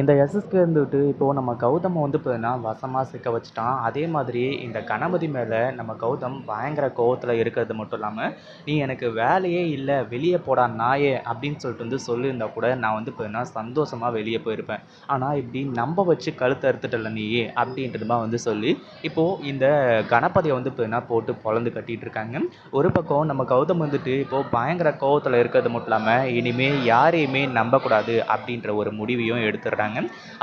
இந்த எஸ்எஸ்கே இருந்துட்டு இப்போது நம்ம கௌதமை வந்து பார்த்தீங்கன்னா வசமாக சிக்க வச்சுட்டான். அதே மாதிரி இந்த கணபதி மேலே நம்ம கௌதம் பயங்கர கோவத்தில் இருக்கிறது மட்டும் இல்லாமல் நீ எனக்கு வேலையே இல்லை வெளியே போடா நாயே அப்படின்னு சொல்லிட்டு வந்து சொல்லியிருந்தா கூட நான் வந்து பார்த்தீங்கன்னா சந்தோஷமாக வெளியே போயிருப்பேன். ஆனால் இப்படி நம்ப வச்சு கழுத்தை அறுத்துட்டல நீ அப்படின்றதுமா வந்து சொல்லி இப்போது இந்த கணபதியை வந்து பார்த்தீங்கன்னா போட்டு பொழந்து கட்டிகிட்டு இருக்காங்க. ஒரு பக்கம் நம்ம கௌதம் வந்துட்டு இப்போது பயங்கர கோவத்தில் இருக்கிறது மட்டும் இல்லாமல் இனிமேல் யாரையுமே நம்பக்கூடாது அப்படின்ற ஒரு முடிவையும் எடுத்துடுறாங்க.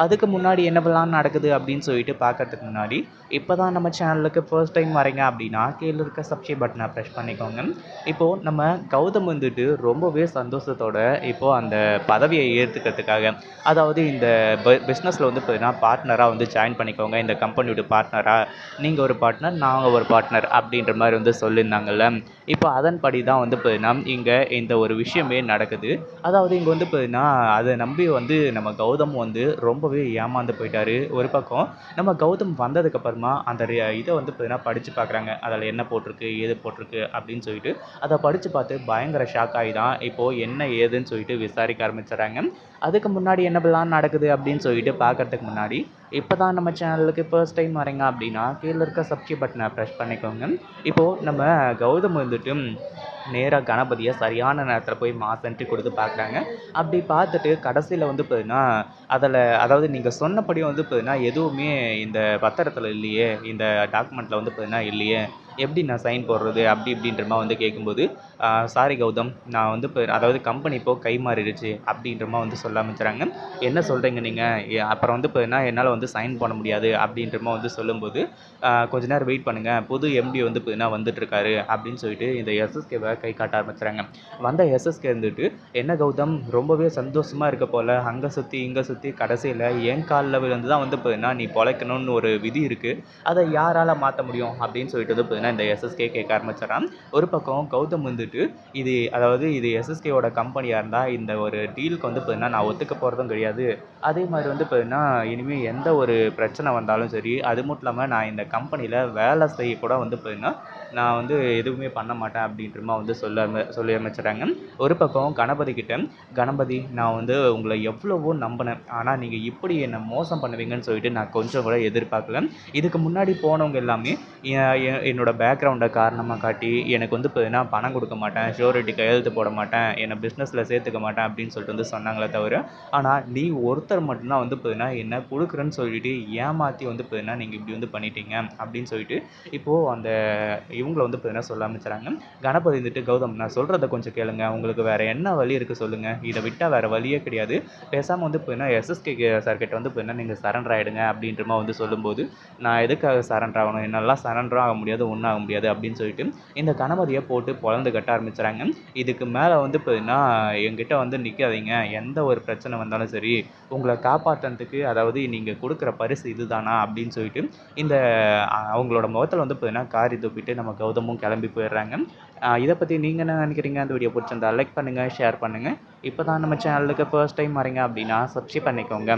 அதுக்கு முன்னாடி என்னவெல்லாம் நடக்குது அப்படின்னு சொல்லிட்டு பார்க்கறதுக்கு முன்னாடி இப்போ தான் நம்ம சேனலுக்கு ஃபர்ஸ்ட் டைம் வரீங்க அப்படின்னா கீழே இருக்க சப்ஸ்கிரைப் பட்டனை ப்ரெஷ் பண்ணிக்கோங்க. இப்போது நம்ம கௌதம் வந்துட்டு ரொம்பவே சந்தோஷத்தோட இப்போது அந்த பதவியை ஏற்றுக்கிறதுக்காக அதாவது இந்த பிஸ்னஸில் வந்து பார்த்தீங்கன்னா பார்ட்னராக வந்து ஜாயின் பண்ணிக்கோங்க. இந்த கம்பெனியோட பார்ட்னராக நீங்கள் ஒரு பார்ட்னர் நாங்கள் ஒரு பார்ட்னர் அப்படின்ற மாதிரி வந்து சொல்லியிருந்தாங்கல்ல. இப்போ அதன்படி தான் வந்து பார்த்தீங்கன்னா இங்கே இந்த ஒரு விஷயமே நடக்குது. அதாவது இங்கே வந்து பார்த்தீங்கன்னா அதை நம்பி வந்து நம்ம கௌதம் வந்து வந்து ரொம்பவே ஏமாந்து போயிட்டாரு. ஒரு பக்கம் நம்ம கௌதம் வந்ததுக்கப்புறமா அந்த இதை வந்து பார்த்தீங்கன்னா படித்து பார்க்குறாங்க அதில் என்ன போட்டிருக்கு ஏது போட்டிருக்கு அப்படின்னு சொல்லிட்டு அதை படித்து பார்த்து பயங்கர ஷாக் ஆகி தான் இப்போது என்ன ஏதுன்னு சொல்லிட்டு விசாரிக்க ஆரம்பிச்சிடுறாங்க. அதுக்கு முன்னாடி என்னவெல்லாம் நடக்குது அப்படின்னு சொல்லிட்டு பார்க்கறதுக்கு முன்னாடி இப்போ தான் நம்ம சேனலுக்கு ஃபர்ஸ்ட் டைம் வரீங்க அப்படின்னா கீழே இருக்க சப்ஸ்கிரைப் பட்டனை ப்ரெஸ் பண்ணிக்கோங்க. இப்போது நம்ம கௌதம் வந்துட்டு நேராக கணபதியை சரியான நேரத்தில் போய் மாசன்ட்டு கொடுத்து பார்க்குறாங்க அப்படி பார்த்துட்டு கடைசியில் வந்து பார்த்தீங்கன்னா அதில் அதாவது நீங்கள் சொன்னபடி வந்து பார்த்தீங்கன்னா எதுவுமே இந்த பத்திரத்தில் இல்லையே இந்த டாக்குமெண்ட்டில் வந்து பார்த்தீங்கன்னா இல்லையே. எப்படி நான் சைன் போடுறது அப்படி இப்படின்ற மாதிரி வந்து கேட்கும்போது சாரி கௌதம் நான் வந்து இப்போ அதாவது கம்பெனி இப்போ கை மாறிடுச்சு அப்படின்ற மாதிரி வந்து சொல்ல ஆரம்பிச்சுறாங்க. என்ன சொல்கிறீங்க நீங்கள் அப்புறம் வந்து இப்போ என்ன என்னால் வந்து சைன் பண்ண முடியாது அப்படின்ற மாதிரி வந்து சொல்லும்போது கொஞ்ச நேரம் வெயிட் பண்ணுங்கள் புது எம்டி வந்து இப்போ என்ன வந்துட்டுருக்காரு அப்படின்னு சொல்லிட்டு இந்த எஸ்எஸ்கேவை கை காட்ட ஆரம்பிச்சுறாங்க. வந்த எஸ்எஸ்கே இருந்துட்டு என்ன கௌதம் ரொம்பவே சந்தோஷமாக இருக்க போல் அங்கே சுற்றி இங்கே சுற்றி கடைசியில் என் காலில் விழுந்து தான் வந்து பார்த்தீங்கன்னா நீ பொழைக்கணும்னு ஒரு விதி இருக்குது அதை யாரால் மாற்ற முடியும் அப்படின்னு சொல்லிட்டு வந்து பார்த்தீங்கன்னா இந்த எஸ்எஸ்கே கேட்க ஆரம்பிச்சிடறான் ஒரு பக்கம் கௌதம் வந்துட்டு இது அதாவது இது எஸ்எஸ்கேவோட கம்பெனியாக இருந்தால் இந்த ஒரு டீலுக்கு வந்து பார்த்தீங்கன்னா நான் ஒத்துக்க போகிறதும் கிடையாது. அதே மாதிரி வந்து பார்த்தீங்கன்னா இனிமேல் எந்த ஒரு பிரச்சனை வந்தாலும் சரி அது மட்டும் இல்லாமல் நான் இந்த கம்பெனியில் வேலை செய்ய கூட வந்து பார்த்தீங்கன்னா நான் வந்து எதுவுமே பண்ண மாட்டேன் அப்படின்றமா வந்து சொல்ல ஆரம்பி- சொல்லி அமைச்சிட்றாங்க. ஒரு பக்கம் கணபதி கிட்ட கணபதி நான் வந்து உங்களை எவ்வளவோ நம்பினேன். ஆனால் நீங்கள் இப்படி என்னை மோசம் பண்ணுவீங்கன்னு சொல்லிட்டு நான் கொஞ்சம் கூட எதிர்பார்க்கல. இதுக்கு முன்னாடி போனவங்க எல்லாமே என்னோட என்னோட பேக்ரவுண்டை காரணமாக காட்டி எனக்கு வந்து பார்த்தீங்கன்னா பணம் கொடுக்க மாட்டேன் ஷோரிட்டி கையெழுத்து போட மாட்டேன் என்னை பிஸ்னஸில் சேர்த்துக்க மாட்டேன் அப்படின்னு சொல்லிட்டு வந்து சொன்னாங்களே தவிர ஆனால் நீ ஒருத்தர் மட்டும்தான் வந்து பார்த்தீங்கன்னா என்ன கொடுக்குறேன்னு சொல்லிட்டு ஏமாற்றி வந்து பார்த்தீங்கன்னா நீங்கள் இப்படி வந்து பண்ணிட்டீங்க அப்படின்னு சொல்லிட்டு இப்போது அந்த இவங்களை வந்து பார்த்தீங்கன்னா சொல்ல ஆரம்பிச்சுறாங்க? கணபதி வந்துட்டு கௌதம் நான் சொல்கிறத கொஞ்சம் கேளுங்க. உங்களுக்கு வேறு என்ன வழி இருக்குது சொல்லுங்கள் இதை விட்டால் வேறு வழியே கிடையாது. பேசாமல் வந்து பார்த்தீங்கன்னா எஸ்எஸ்கே சார் கிட்ட வந்து பார்த்தீங்கன்னா நீங்கள் சரண்டர் ஆகிடுங்க அப்படின்றமா வந்து சொல்லும்போது நான் எதுக்காக சரண்டர் ஆகணும்? என்னெல்லாம் சரண்டர் ஆக முடியாது. ஒன்றும் ஆக முடியாது அப்படின்னு சொல்லிட்டு இந்த கணபதியை போட்டு பிறந்து கட்ட ஆரம்பிச்சுறாங்க. இதுக்கு மேலே வந்து பார்த்தீங்கன்னா எங்கிட்ட வந்து நிற்காதீங்க எந்த ஒரு பிரச்சனை வந்தாலும் சரி உங்களை காப்பாற்றுறதுக்கு அதாவது நீங்கள் கொடுக்குற பரிசு இதுதானா அப்படின்னு சொல்லிட்டு இந்த அவங்களோட முகத்தில் வந்து பார்த்தீங்கன்னா காரி துப்பிட்டு நம்ம கௌதமும் கிளம்பி போயிடுறாங்க. இதை பற்றி நீங்கள் என்ன நினைக்கிறீங்க? அந்த வீடியோ பிடிச்சிருந்தா லைக் பண்ணுங்கள் ஷேர் பண்ணுங்கள் இப்போ தான் நம்ம சேனலுக்கு ஃபர்ஸ்ட் டைம் வரீங்க அப்படின்னா சப்ஸ்கிரைப் பண்ணிக்கோங்க.